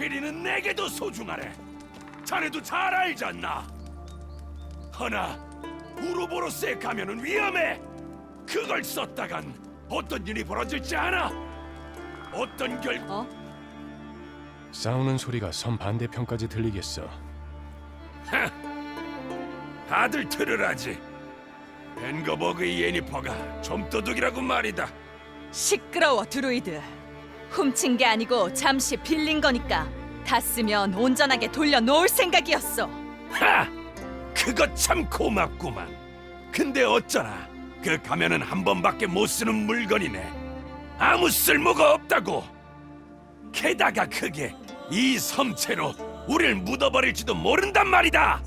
시리는 내게도 소중하네. 자네도 잘 알지 않나? 허나 우르보로스에 가면은 위험해. 그걸 썼다간 어떤 일이 벌어질지 아나? 어떤 결 어? 싸우는 소리가 섬 반대편까지 들리겠어. 다들 들으라지. 벤거버그의 예니퍼가 좀도둑이라고 말이다. 시끄러워 드루이드. 훔친 게 아니고 잠시 빌린 거니까 다 쓰면 온전하게 돌려놓을 생각이었어. 하! 그거 참 고맙구만. 근데 어쩌나 그 가면은 한 번밖에 못 쓰는 물건이네. 아무 쓸모가 없다고. 게다가 그게 이 섬채로 우릴 묻어버릴지도 모른단 말이다.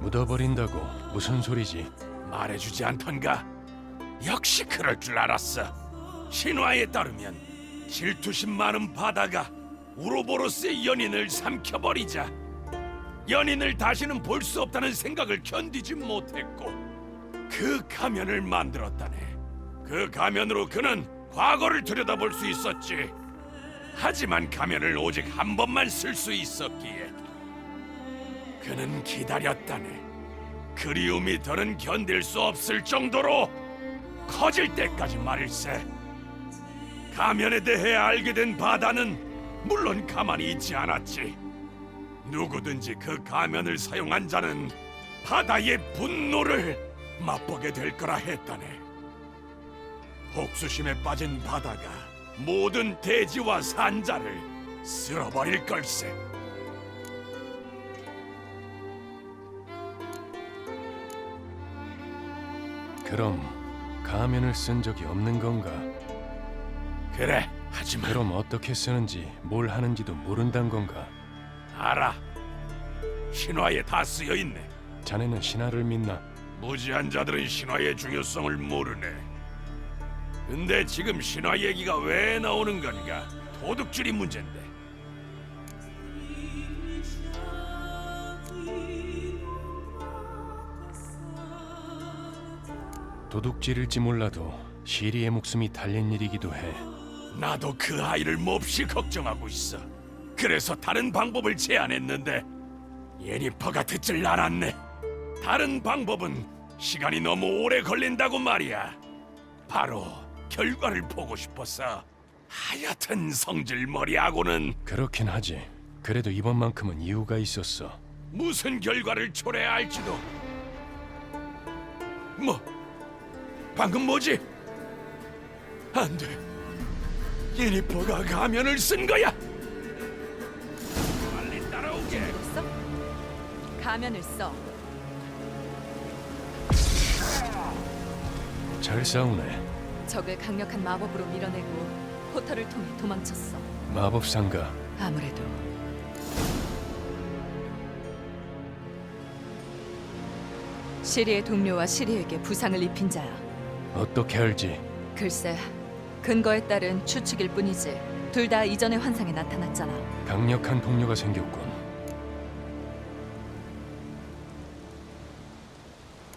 묻어버린다고 무슨 소리지? 말해주지 않던가? 역시 그럴 줄 알았어. 신화에 따르면 질투심 많은 바다가 우로보로스의 연인을 삼켜버리자 연인을 다시는 볼 수 없다는 생각을 견디지 못했고 그 가면을 만들었다네. 그 가면으로 그는 과거를 들여다볼 수 있었지. 하지만 가면을 오직 한 번만 쓸 수 있었기에 그는 기다렸다네. 그리움이 더는 견딜 수 없을 정도로 커질 때까지 말일세. 가면에 대해 알게 된 바다는 물론 가만히 있지 않았지. 누구든지 그 가면을 사용한 자는 바다의 분노를 맛보게 될 거라 했다네. 복수심에 빠진 바다가 모든 대지와 산자를 쓸어버릴 걸세. 그럼 가면을 쓴 적이 없는 건가? 그래, 하지만 그럼 어떻게 쓰는지 뭘 하는지도 모른단 건가? 알아. 신화에 다 쓰여 있네. 자네는 신하를 믿나? 무지한 자들은 신화의 중요성을 모르네. 근데 지금 신화 얘기가 왜 나오는 건가? 도둑질이 문제인데. 도둑질일지 몰라도 시리의 목숨이 달린 일이기도 해. 나도 그 아이를 몹시 걱정하고 있어. 그래서 다른 방법을 제안했는데 예니퍼가 듣질 않았네. 다른 방법은 시간이 너무 오래 걸린다고 말이야. 바로 결과를 보고 싶어서. 하여튼 성질머리하고는 그렇긴 하지. 그래도 이번만큼은 이유가 있었어. 무슨 결과를 초래할지도. 뭐? 방금 뭐지? 안 돼. 예니퍼가 가면을 쓴 거야. 빨리 따라오게. 써? 가면을 써. 잘 싸우네. 적을 강력한 마법으로 밀어내고 포털을 통해 도망쳤어. 마법상가. 아무래도 시리의 동료와 시리에게 부상을 입힌 자야. 어떻게 알지? 글쎄, 근거에 따른 추측일 뿐이지. 둘 다 이전의 환상에 나타났잖아. 강력한 동료가 생겼군.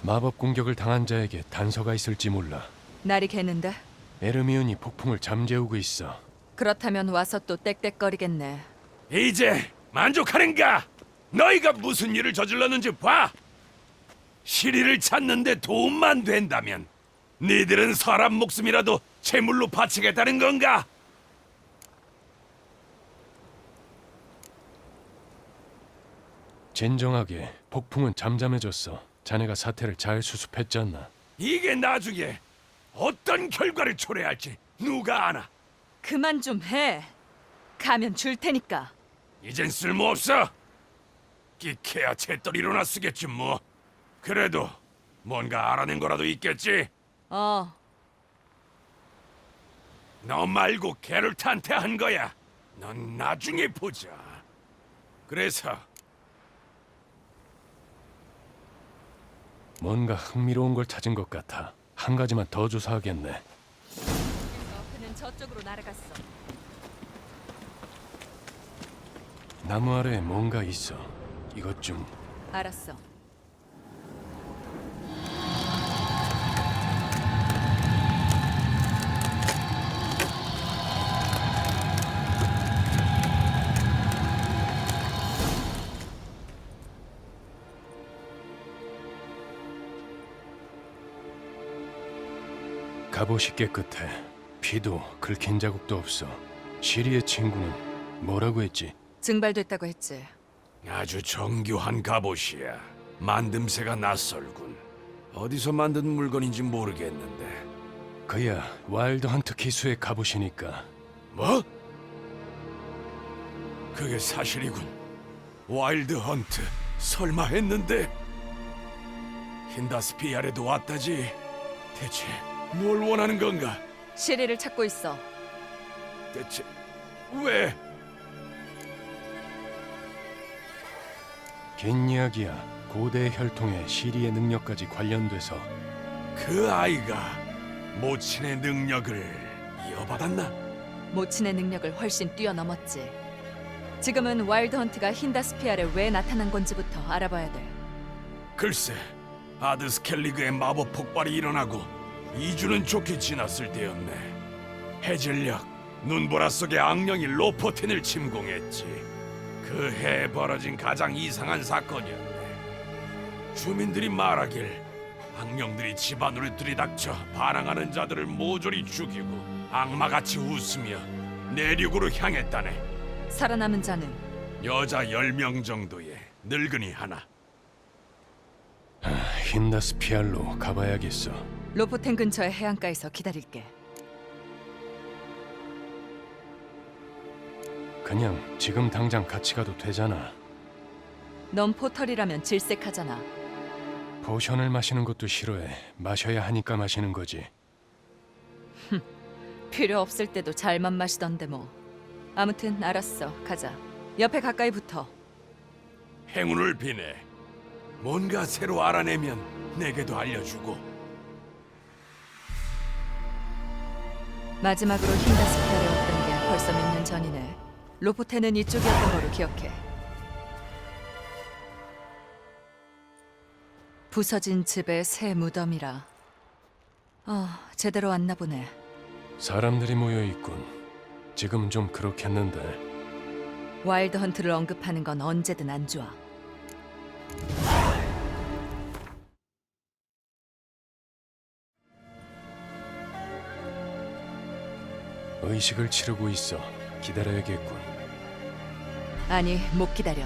마법 공격을 당한 자에게 단서가 있을지 몰라. 날이 개는데? 에르미온이 폭풍을 잠재우고 있어. 그렇다면 와서 또 떽떽거리겠네. 이제 만족하는가? 너희가 무슨 일을 저질렀는지 봐. 시리를 찾는데 도움만 된다면 니들은 사람 목숨이라도 제물로 바치겠다는 건가? 진정하게 폭풍은 잠잠해졌어. 자네가 사태를 잘 수습했잖아. 이게 나중에 어떤 결과를 초래할지 누가 아나? 그만 좀 해. 가면 줄 테니까. 이젠 쓸모없어. 끼케야 채떨이로나 쓰겠지 뭐. 그래도 뭔가 알아낸 거라도 있겠지. 어, 너 말고 게롤트한테 한 거야. 넌 나중에 보자. 그래서 뭔가 흥미로운 걸 찾은 것 같아. 한 가지만 더 조사하겠네. 그는 저쪽으로 날아갔어. 나무 아래에 뭔가 있어. 이것 좀 알았어. 갑옷이 깨끗해. 피도 긁힌 자국도 없어. 시리의 친구는 뭐라고 했지? 증발됐다고 했지. 아주 정교한 갑옷이야. 만듦새가 낯설군. 어디서 만든 물건인지 모르겠는데. 그야 와일드 헌트 기수의 갑옷이니까. 뭐? 그게 사실이군. 와일드 헌트 설마 했는데 힌다스피아레도 왔다지. 대체 뭘 원하는 건가? 시리를 찾고 있어. 대체 왜? 긴 이야기야. 고대 혈통에 시리의 능력까지 관련돼서 그 아이가 모친의 능력을 이어받았나? 모친의 능력을 훨씬 뛰어넘었지. 지금은 와일드 헌트가 힌다스피아에 왜 나타난 건지부터 알아봐야 돼. 글쎄, 아드 스켈리그의 마법 폭발이 일어나고 2주는 좋게 지났을 때였네. 해질녘 눈보라 속의 악령이 로포틴을 침공했지. 그 해에 벌어진 가장 이상한 사건이었네. 주민들이 말하길 악령들이 집안으로 들이닥쳐 반항하는 자들을 모조리 죽이고 악마같이 웃으며 내륙으로 향했다네. 살아남은 자는 여자 10명 정도의 늙은이 하나. 힌다스 피알로 가봐야겠어. 로포텐 근처의 해안가에서 기다릴게. 그냥 지금 당장 같이 가도 되잖아. 넌 포털이라면 질색하잖아. 포션을 마시는 것도 싫어해. 마셔야 하니까 마시는 거지. 필요 없을 때도 잘만 마시던데 뭐. 아무튼 알았어. 가자. 옆에 가까이 붙어. 행운을 비네. 뭔가 새로 알아내면 내게도 알려주고. 마지막으로 힌다스피아에 왔던 게 벌써 몇 년 전이네. 로포텐은 이쪽이었던 거로 기억해. 부서진 집의 새 무덤이라. 아, 제대로 왔나 보네. 사람들이 모여 있군. 지금 좀 그렇겠는데. 와일드 헌트를 언급하는 건 언제든 안 좋아. 의식을 치르고 있어. 기다려야겠군. 아니, 못 기다려.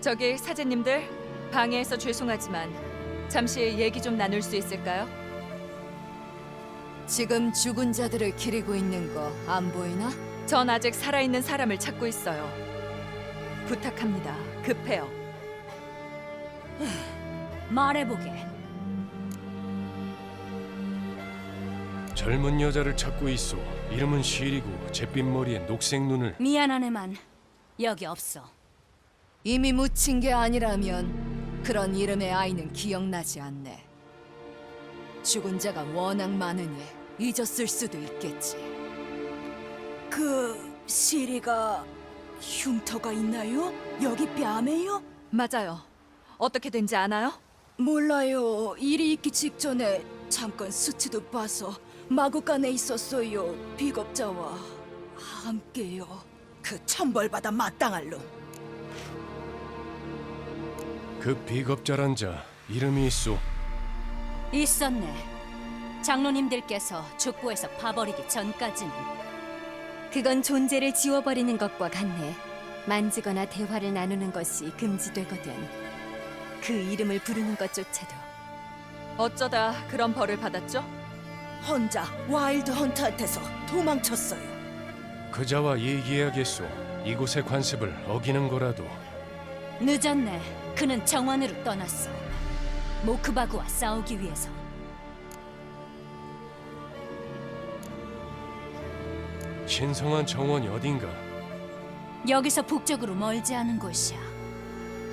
저기 사제님들, 방해해서 죄송하지만 잠시 얘기 좀 나눌 수 있을까요? 지금 죽은 자들을 기리고 있는 거 안 보이나? 전 아직 살아있는 사람을 찾고 있어요. 부탁합니다. 급해요. 말해보게. 젊은 여자를 찾고 있어. 이름은 시리고 잿빛 머리에 녹색 눈을 미안하네만 여기 없어. 이미 묻힌 게 아니라면 그런 이름의 아이는 기억나지 않네. 죽은 자가 워낙 많으니 잊었을 수도 있겠지. 그 시리가 흉터가 있나요? 여기 뺨에요? 맞아요. 어떻게 된지 아나요? 몰라요. 일이 있기 직전에 잠깐 수치도 봐서 마구간에 있었어요. 비겁자와 함께요. 그 천벌받아 마땅할 놈. 그 비겁자란 자 이름이 있어. 있었네. 장로님들께서 족보에서 봐버리기 전까지는. 그건 존재를 지워버리는 것과 같네. 만지거나 대화를 나누는 것이 금지되거든. 그 이름을 부르는 것조차도 어쩌다 그런 벌을 받았죠? 혼자 와일드 헌트한테서 도망쳤어요. 그자와 얘기해야겠소. 이곳의 관습을 어기는 거라도 늦었네. 그는 정원으로 떠났어. 모크바구와 싸우기 위해서. 신성한 정원이 어딘가. 여기서 북쪽으로 멀지 않은 곳이야.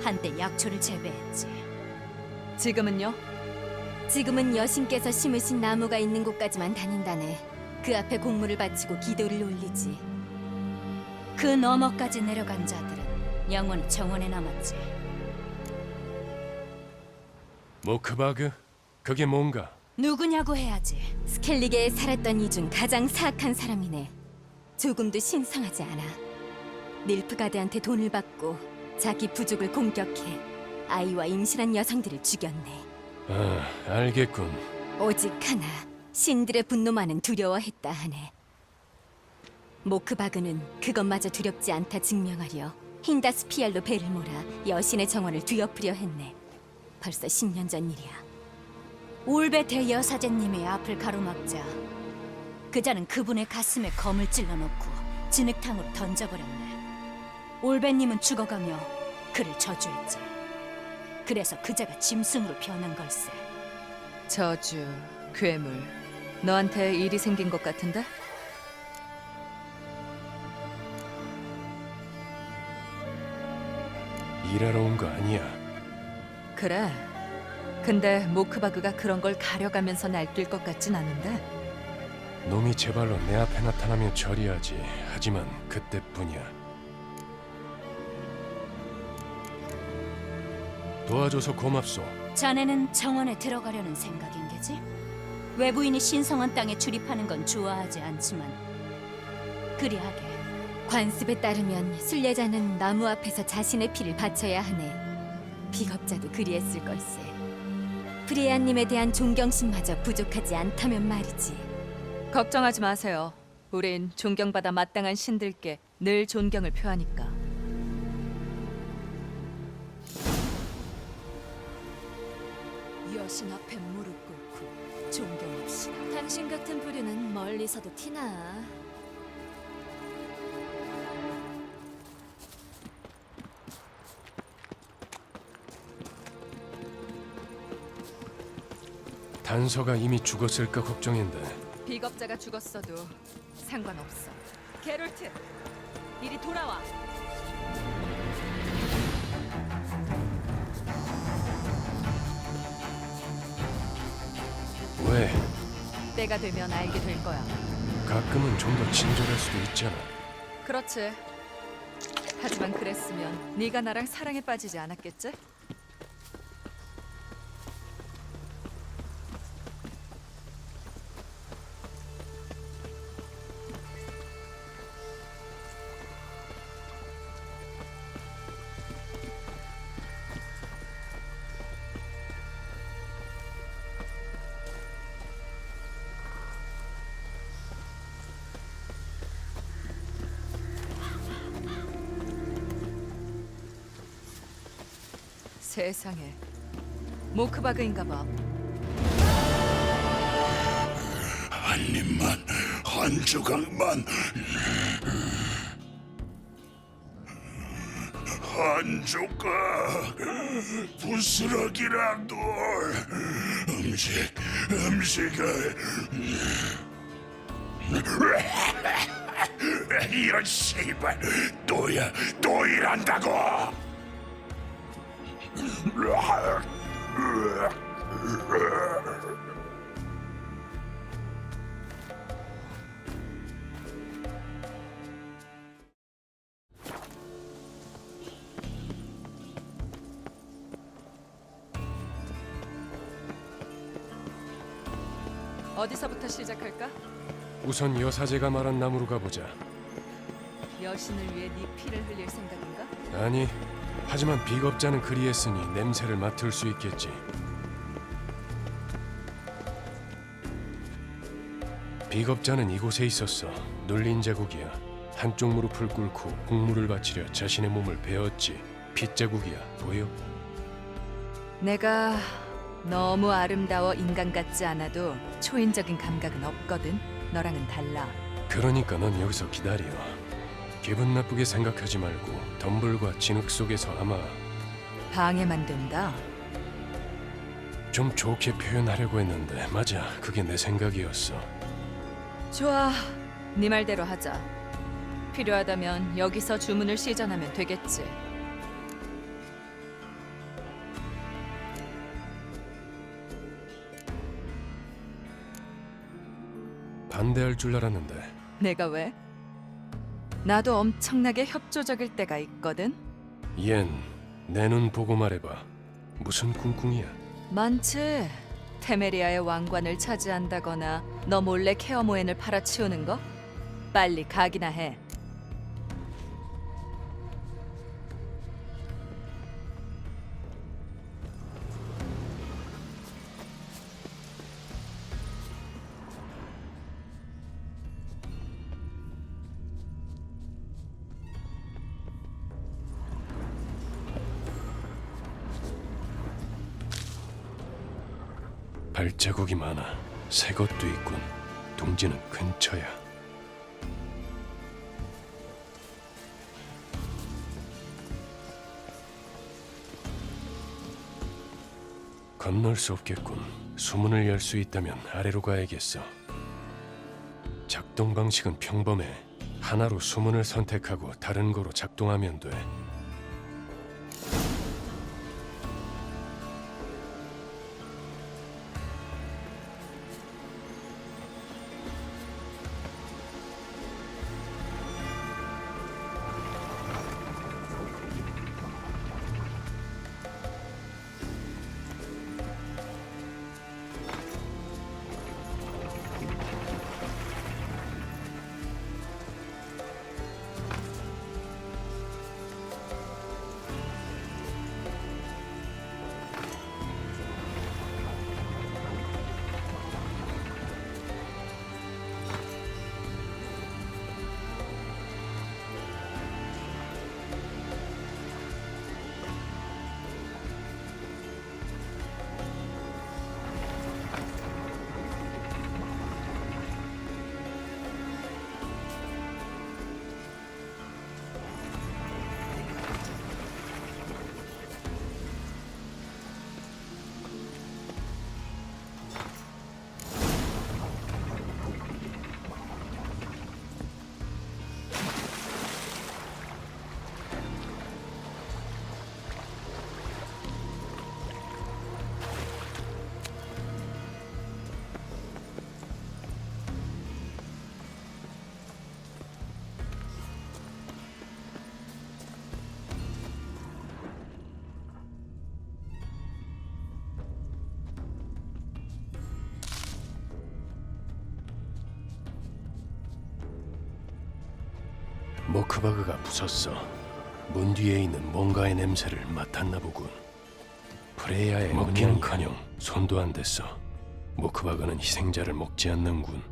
한때 약초를 재배했지. 지금은요? 지금은 여신께서 심으신 나무가 있는 곳까지만 다닌다네. 그 앞에 공물을 바치고 기도를 올리지. 그 너머까지 내려간 자들은 영원히 정원에 남았지. 모크바그? 그게 뭔가? 누구냐고 해야지. 스켈리게에 살았던 이 중 가장 사악한 사람이네. 조금도 신성하지 않아. 닐프가드한테 돈을 받고 자기 부족을 공격해 아이와 임신한 여성들을 죽였네. 아, 알겠군. 오직 하나 신들의 분노만은 두려워했다 하네. 모크바그는 그것마저 두렵지 않다 증명하려 힌다스피알로 배를 몰아 여신의 정원을 뒤엎으려 했네. 벌써 10년 전 일이야. 올베테 여사제님의 앞을 가로막자 그자는 그분의 가슴에 검을 찔러놓고 진흙탕으로 던져버렸네. 올베님은 죽어가며 그를 저주했지. 그래서 그자가 짐승으로 변한 걸세. 저주, 괴물. 너한테 일이 생긴 것 같은데? 일하러 온 거 아니야. 그래. 근데 모크바그가 그런 걸 가려가면서 날뛸 것 같진 않은데. 놈이 제발로 내 앞에 나타나면 처리하지. 하지만 그때뿐이야. 도와줘서 고맙소. 자네는 정원에 들어가려는 생각인 게지? 외부인이 신성한 땅에 출입하는 건 좋아하지 않지만 그리하게 관습에 따르면 순례자는 나무 앞에서 자신의 피를 바쳐야 하네. 비겁자도 그리했을 걸세. 프리아님에 대한 존경심마저 부족하지 않다면 말이지. 걱정하지 마세요. 우린 존경받아 마땅한 신들께 늘 존경을 표하니까. 여신 앞에 무릎 꿇고 존경합시다. 당신 같은 부류는 멀리서도 티나. 단서가 이미 죽었을까 걱정인데 비겁자가 죽었어도 상관없어. 게롤트, 이리 돌아와. 왜? 때가 되면 알게 될 거야. 가끔은 좀 더 친절할 수도 있잖아. 그렇지. 하지만 그랬으면 네가 나랑 사랑에 빠지지 않았겠지? 세상에. 모크바그인가 봐. 한 입만, 한 조각만. 한 조각, 부스러기라도 음식, 음식을. 이런 씨발 또야 또 일한다고. 어디서부터 시작할까? 우선 여사제가 말한 나무로 가보자. 여신을 위해 네 피를 흘릴 생각인가? 아니, 하지만 비겁자는 그리했으니 냄새를 맡을 수 있겠지. 비겁자는 이곳에 있었어. 눌린 자국이야. 한쪽 무릎을 꿇고 국물을 바치려 자신의 몸을 베었지. 핏자국이야. 보여? 내가 너무 아름다워 인간 같지 않아도 초인적인 감각은 없거든. 너랑은 달라. 그러니까 넌 여기서 기다려. 기분 나쁘게 생각하지 말고 덤불과 진흙 속에서 아마 방해만 된다. 좀 좋게 표현하려고 했는데 맞아. 그게 내 생각이었어. 좋아. 네 말대로 하자. 필요하다면 여기서 주문을 시전하면 되겠지. 반대할 줄 알았는데 내가 왜? 나도 엄청나게 협조적일 때가 있거든. 얜내눈 보고 말해봐. 무슨 꿍꿍이야? 많지. 테메리아의 왕관을 차지한다거나 너 몰래 케어 모엔을 팔아치우는 거? 빨리 가기나 해. 발자국이 많아. 새 것도 있군. 동지는 근처야. 건널 수 없겠군. 수문을 열 수 있다면 아래로 가야겠어. 작동 방식은 평범해. 하나로 수문을 선택하고 다른 거로 작동하면 돼. 모크바그가 부쉈어. 문 뒤에 있는 뭔가의 냄새를 맡았나 보군. 프레야의 먹기는커녕 손도 안 댔어. 모크바그는 희생자를 먹지 않는군.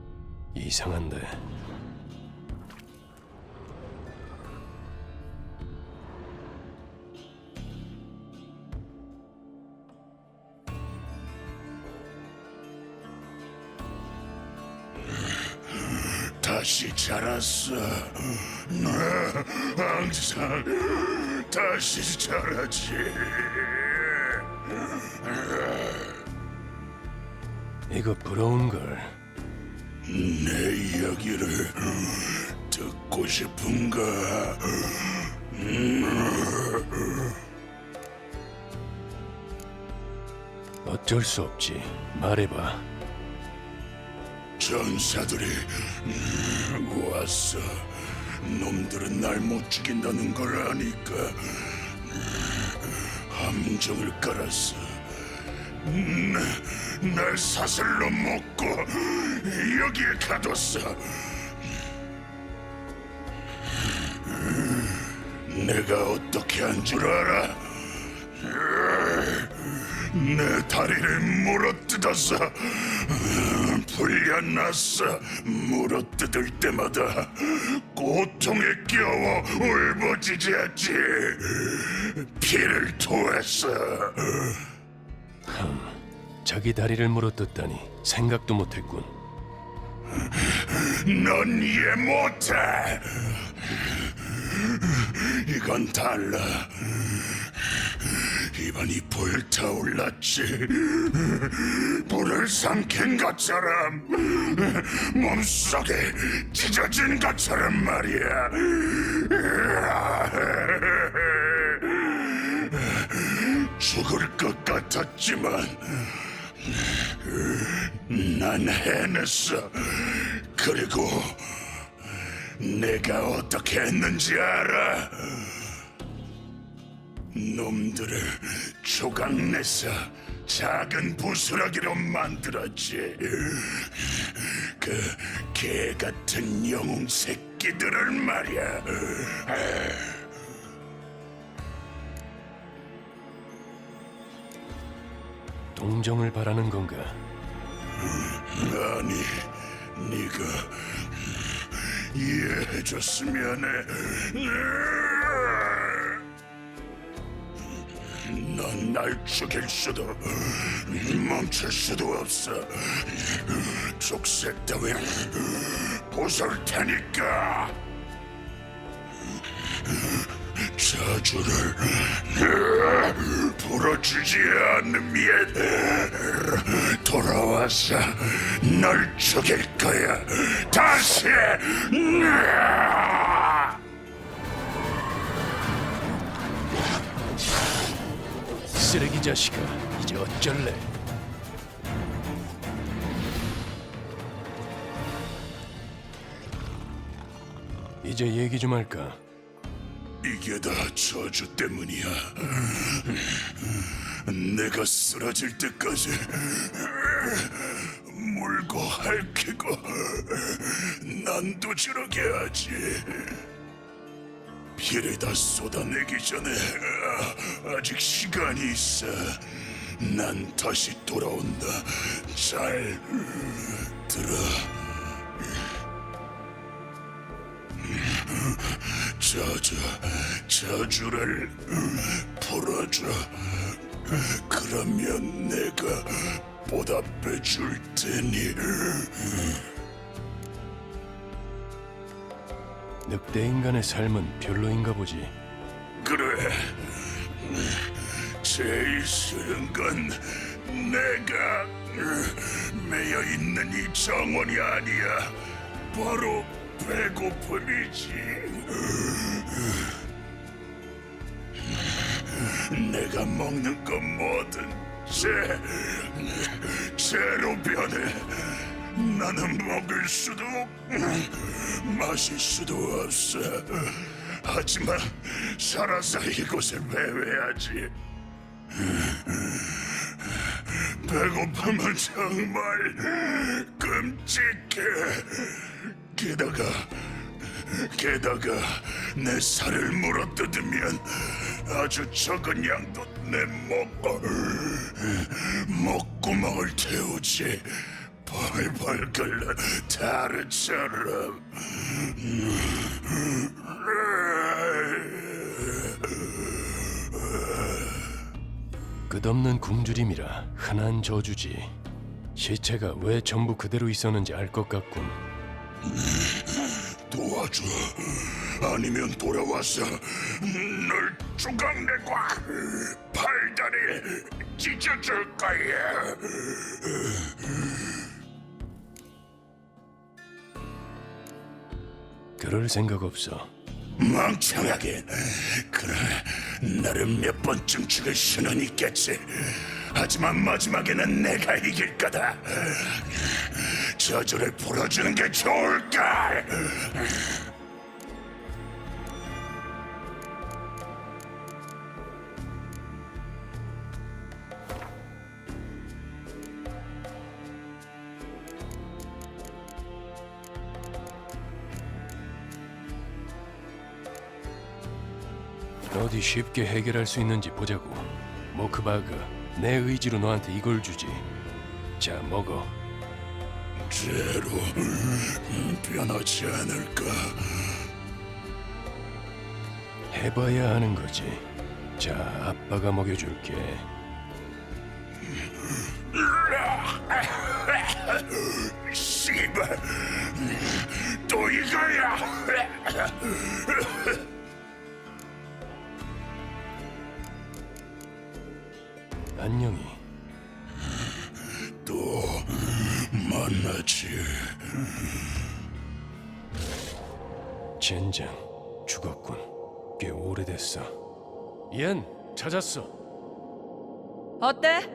이상한데. 다시 자랐어. 나 항상 다시 자라지. 이거 부러운 걸. 내 이야기를 듣고 싶은가? 어쩔 수 없지. 말해봐. 전사들이 음, 왔어. 놈들은 날 못 죽인다는 걸 아니까 음, 함정을 깔았어. 음, 날 사슬로 묶고 여기에 가뒀어. 내가 어떻게 한 줄 알아? 내 다리를 물어뜯어서 풀려났어. 물어뜯을 때마다 고통에 겨워 울부짖었지. 피를 토했어. 자기 다리를 물어뜯다니 생각도 못했군. 넌 이해 못해. 이건 달라 입안이 불타올랐지. 불을 삼킨 것처럼 몸속에 찢어진 것처럼 말이야. 죽을 것 같았지만 난 해냈어. 그리고 내가 어떻게 했는지 알아? 놈들을 조각내서 작은 부스러기로 만들었지. 그 개 같은 영웅 새끼들을 말이야. 동정을 바라는 건가? 아니, 네가 이해해줬으면 해. 넌 날 죽일 수도 멈출 수도 없어. 족색 따윈 부술 테니까. 저주를 풀어주지 않으면 돌아와서 널 죽일 거야. 다시. 쓰레기 자식아, 이제 어쩔래? 이제 얘기 좀 할까? 이게 다 저주 때문이야. 내가 쓰러질 때까지 물고 핥히고 난도질하게 하지. 피를 다 쏟아내기 전에 아직 시간이 있어. 난 다시 돌아온다. 잘 들어. 저주, 저주를 풀어줘. 그러면 내가 보답해 줄 테니. 늑대 인간의 삶은 별로인가 보지. 그래. 제일 싫은 건 내가 매여 있는 이 정원이 아니야. 바로 배고픔이지. 내가 먹는 건 뭐든 제 제로 변해. 나는 먹을 수도 마실 수도 없어. 하지만 살아서 이곳에 배회하지. 배고픔은 정말 끔찍해. 게다가 게다가 내 살을 물어뜯으면 아주 적은 양도 내 목, 목구멍을 태우지. 벌벌 끓는 타르처럼. 끝없는 굶주림이라 흔한 저주지. 시체가 왜 전부 그대로 있었는지 알 것 같군. 도와줘. 아니면 돌아와서 널 조각내고 팔다리 찢어줄 거야. 그럴 생각 없어. 멍청하게. 그래, 나를 몇 번쯤 죽일 수는 있겠지. 하지만 마지막에는 내가 이길 거다. 저주를 풀어주는 게 좋을까? 쉽게 해결할 수 있는지 보자고. 모크바그, 내 의지로 너한테 이걸 주지. 자, 먹어. 제로 변하지 않을까? 해봐야 하는 거지. 자, 아빠가 먹여줄게. 씨발, 또 이거야. 안녕히. 또 만나지. 젠장, 죽었군. 꽤 오래됐어. 옌, 찾았어. 어때?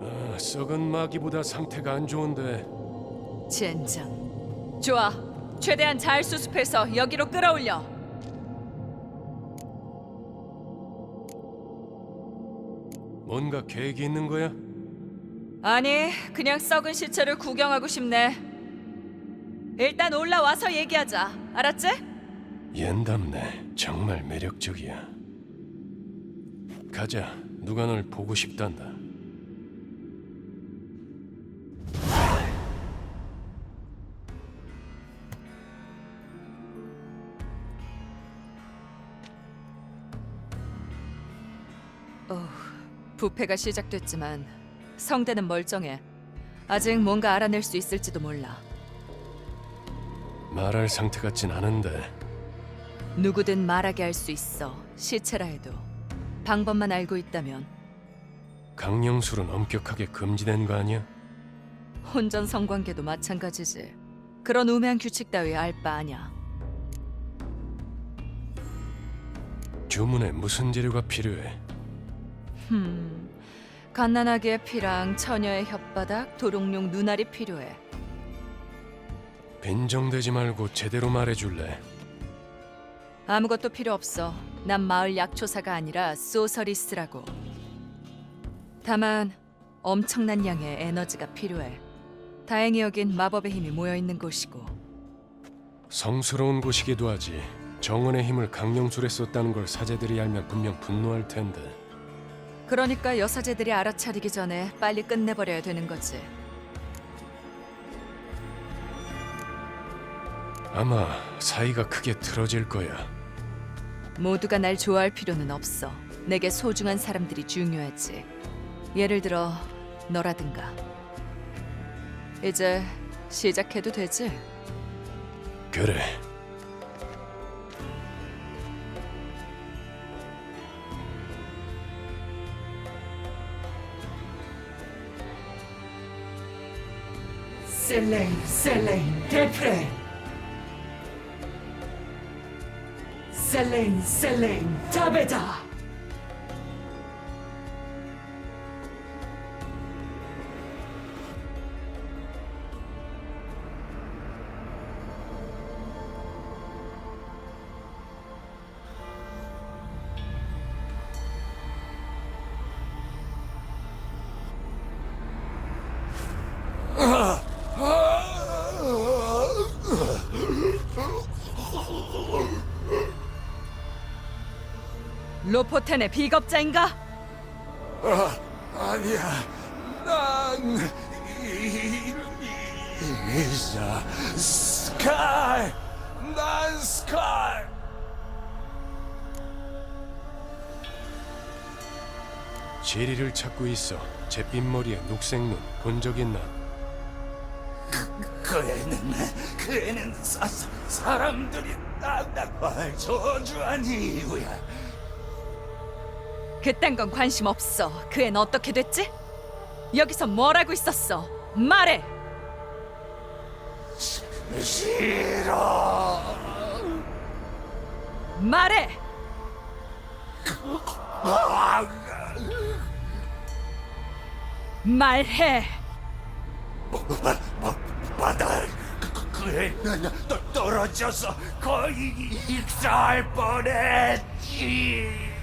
아, 썩은 마기보다 상태가 안 좋은데 젠장. 좋아. 최대한 잘 수습해서 여기로 끌어올려. 뭔가 계획이 있는 거야? 아니, 그냥 썩은 시체를 구경하고 싶네. 일단 올라와서 얘기하자. 알았지? 옌답네. 정말 매력적이야. 가자. 누가 널 보고 싶단다. 부패가 시작됐지만 성대는 멀쩡해. 아직 뭔가 알아낼 수 있을지도 몰라. 말할 상태 같진 않은데 누구든 말하게 할 수 있어. 시체라 해도 방법만 알고 있다면 강령술은 엄격하게 금지된 거 아니야? 혼전 성관계도 마찬가지지. 그런 우매한 규칙 따위 알 바 아냐. 주문에 무슨 재료가 필요해? 흠, 갓난아기의 피랑 처녀의 혓바닥, 도롱뇽 눈알이 필요해. 빈정대지 말고 제대로 말해줄래? 아무것도 필요 없어. 난 마을 약초사가 아니라 소서리스라고. 다만 엄청난 양의 에너지가 필요해. 다행히 여긴 마법의 힘이 모여 있는 곳이고. 성스러운 곳이기도 하지. 정원의 힘을 강령술에 썼다는 걸 사제들이 알면 분명 분노할 텐데. 그러니까 여사제들이 알아차리기 전에 빨리 끝내버려야 되는 거지. 아마 사이가 크게 틀어질 거야. 모두가 날 좋아할 필요는 없어. 내게 소중한 사람들이 중요하지. 예를 들어 너라든가. 이제 시작해도 되지? 그래. 셀레인, 셀레인, 포텐의 비겁자인가? 아니야. 난 이사 스카이. 난 스카이. 제리를 찾고 있어. 잿빛 머리에 녹색 눈. 본 적 있나? 그 애는 그 애는 사, 사- 사람들이 나날 저주한 이유야. 그딴 건 관심 없어. 그 애는 어떻게 됐지? 여기서 뭘 하고 있었어? 말해. 싫어. 말해. 말해. 바다 그, 그 애는 떠- 떨어져서 거의 익사할 뻔했지.